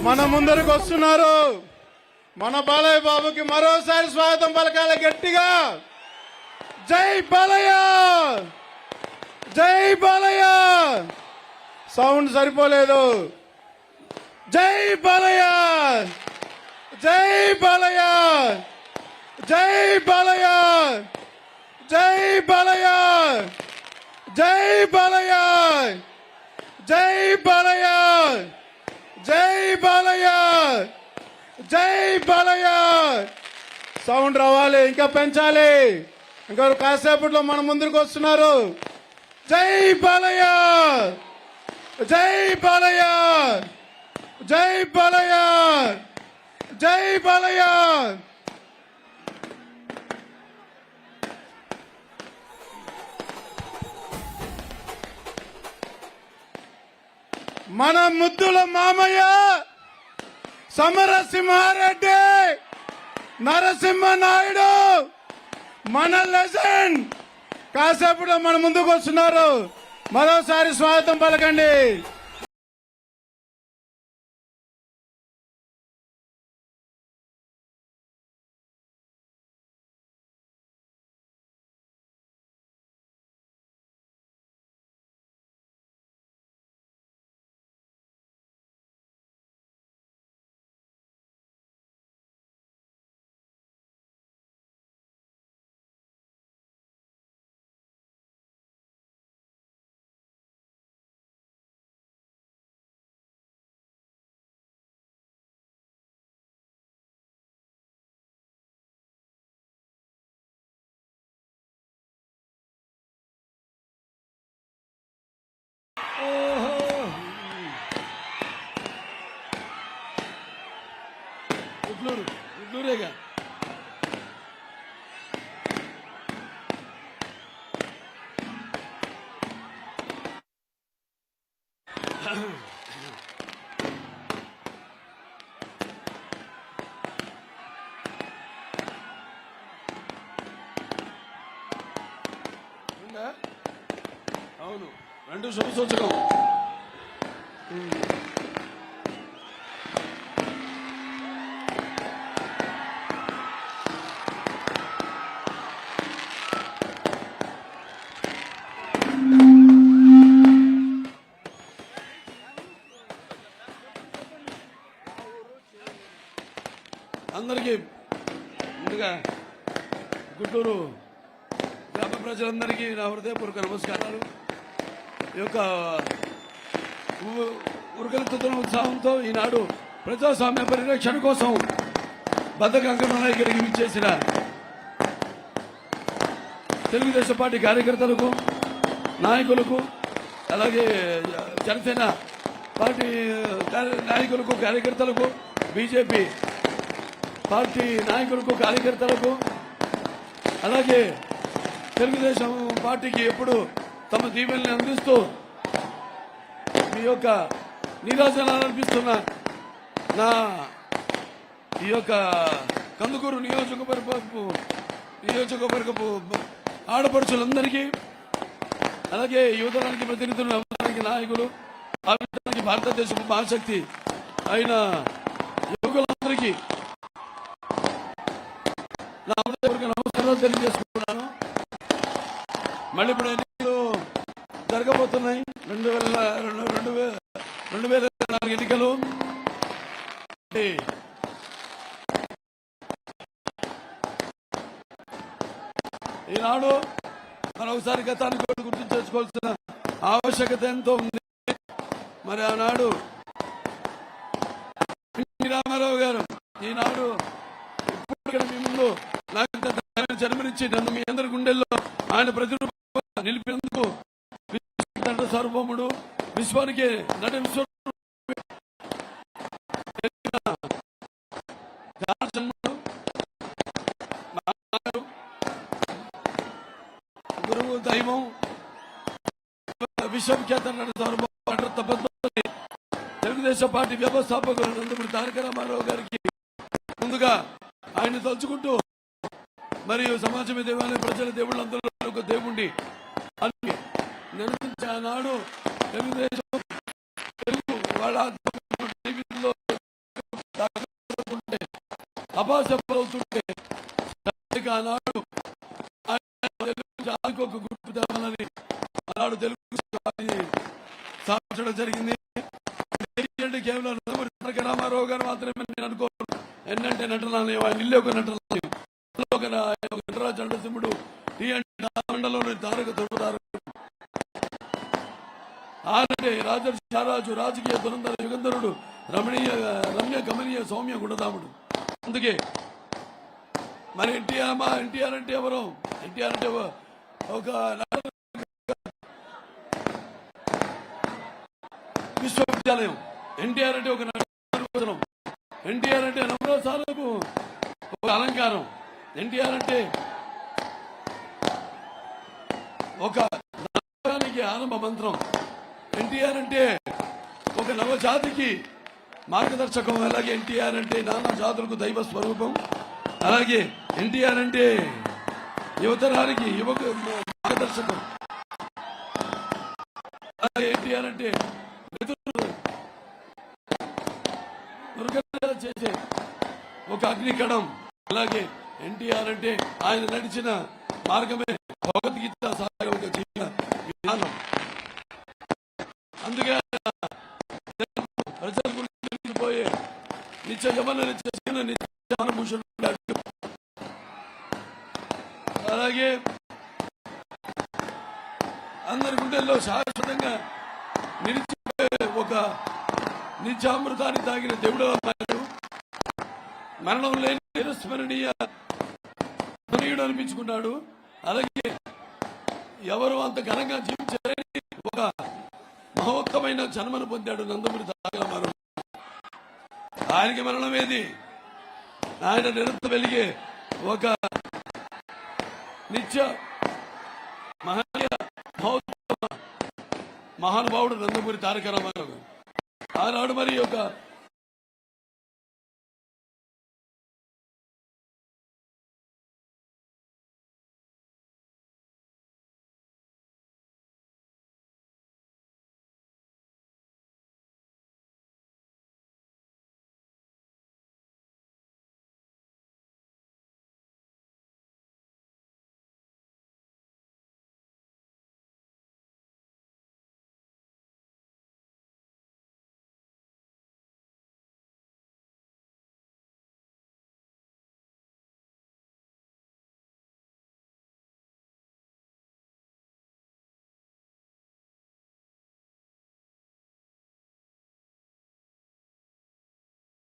మన ముందరకు వస్తున్నారు. మన బాలయ్య బాబుకి మరోసారి స్వాగతం పలకాల గట్టిగా. జై బాలయ్య! జై బాలయ్య! సౌండ్ సరిపోలేదు. జై బాలయ్య! జై బాలయ్య! జై బాలయ్య! జై బాలయ్య! జై బాలయ్య! జై బాలయ్య! జై బాలయ్య! జై బాలయ్య! సౌండ్ రావాలి ఇంకా పెంచాలి. ఇంకా కాసేపట్లో మన ముందుకు వస్తున్నారు. జై బాలయ్య! జై బాలయ్య! జై బాలయ్య! జై బాలయ్య! మన ముద్దుల మామయ్య సమరసింహారెడ్డి నరసింహ నాయుడు మన లెజెండ్ కాసేపులో మన ముందుకు వస్తున్నారు. మరోసారి స్వాగతం పలకండి. గుడ్లూరు గుడ్లూరేగా. ఉందా? అవును. రెండు శుభ సూచకం అందరికీ ముందుగా గుంటూరు గ్రామ ప్రజలందరికీ నా హృదయపూర్వక నమస్కారాలు. ఈ యొక్క ఉ- ఉత్సాహంతో ఈనాడు ప్రజాస్వామ్య పరిరక్షణ కోసం బద్దకంకణ నాయకుడికి విచ్చేసిన తెలుగుదేశం పార్టీ కార్యకర్తలకు నాయకులకు అలాగే జనసేన పార్టీ నాయకులకు కార్యకర్తలకు బీజేపీ పార్టీ నాయకులకు కార్యకర్తలకు అలాగే తెలుగుదేశం పార్టీకి ఎప్పుడు తమ దీవెనల్ని అందిస్తూ మీ యొక్క నీరాజనాలు అనిపిస్తున్న నా ఈ యొక్క కందుకూరు నియోజకవర్గపు నియోజకవర్గపు ఆడపడుచులందరికీ అలాగే యువతరానికి ప్రతినిధులు అందరికీ నాయకులు భారతానికి భారతదేశపు మహాశక్తి అయిన యువకులందరికీ హృదయపూర్వక తెలియజేసుకున్నాను తెలియజేసుకుంటున్నాను. మళ్ళీ ఇప్పుడు ఎన్నికలు జరగబోతున్నాయి. రెండు వేల రెండు రెండు రెండు వేల నాలుగు ఎన్నికలు. ఈనాడు మనం ఒకసారి గతాన్ని కూడా గుర్తు చేసుకోవాల్సిన ఆవశ్యకత ఎంతో ఉంది. మరి ఆనాడు రామారావు గారు ఈనాడు ఇప్పుడు ఇక్కడ మీ ముందు నాకు ఇంత ధైర్యం జన్మనిచ్చి నన్ను మీ అందరి గుండెల్లో ఆయన ప్రతిరూపంగా నిలిపేందుకు విశ్వ సార్వభౌముడు విశ్వానికి నట విశ్వ గురువు దైవం విశ్వం నట తెలుగుదేశం పార్టీ వ్యవస్థాపకులు నందమూరి తారక రామారావు గారికి ముందుగా ఆయన తలుచుకుంటూ మరియు సమాజం దేవాలయ ప్రజల దేవుళ్ళందరూ ఒక దేవుడి. అని నిర్మించే ఆనాడు తెలుగుదేశం తెలుగు గుర్తు తేవాలని ఆనాడు తెలుగు సాధించడం జరిగింది. కేవలం రామారావు గారు మాత్రమే నేను అనుకోను. ఎన్నంటే నటనాలయం ఇల్లు ఒక నటనాలయం ఇల్లు ఒక నా- మండలంలోని తారక ధృవతారకుడు రాజర్షి చారాజు రాజకీయ దురంధర యుగంధరుడు రమణీయ రమ్య గమనీయ సౌమ్య గుణదాముడు అందుకే మరి ఎన్టీఆర్ మా ఎన్టీఆర్ అంటే ఎవరు? ఎన్టీఆర్ అంటే ఒక- విశ్వవిద్యాలయం. ఎన్టీఆర్ అంటే ఒక ఎన్టీఆర్ అంటే నవరసాలకు ఒక అలంకారం. ఎన్టీఆర్ అంటే ఒక నగరానికి ఆరంభ మంత్రం. ఎన్టీఆర్ అంటే ఒక నవజాతికి మార్గదర్శకం. అలాగే ఎన్టీఆర్ అంటే నానా జాతులకు దైవ స్వరూపం. అలాగే ఎన్టీఆర్ అంటే యువతరానికి యువక మార్గదర్శకం. అలాగే ఎన్టీఆర్ అంటే చేసే ఒక అగ్నికణం. అలాగే ఎన్టీఆర్ అంటే ఆయన నడిచిన మార్గమే భగవద్గీత సాగ ఒక జీవన విధానం. అందుకే ప్రజల గురించి పోయే నిత్య యమన నిత్య అలాగే అందరి గుండెల్లో శాశ్వతంగా నిలిచిపోయే ఒక నిత్యామృతాన్ని తాగిన దేవుడు అన్నాడు. మరణం లేని స్మరణీయ స్మరణీయుడు అనిపించుకున్నాడు అలాగే ఎవరు అంత ఘనంగా జీవించారని ఒక మహోత్తమైన జన్మను పొందాడు నందమూరి తారక రామారావు. ఆయనకి మరణం ఏది? ఆయన నిరంతరం వెలిగే ఒక నిత్య మహనీయ మహోత్తమ మహానుభావుడు నందమూరి తారక రామారావు. ఆనాడు మరి యొక్క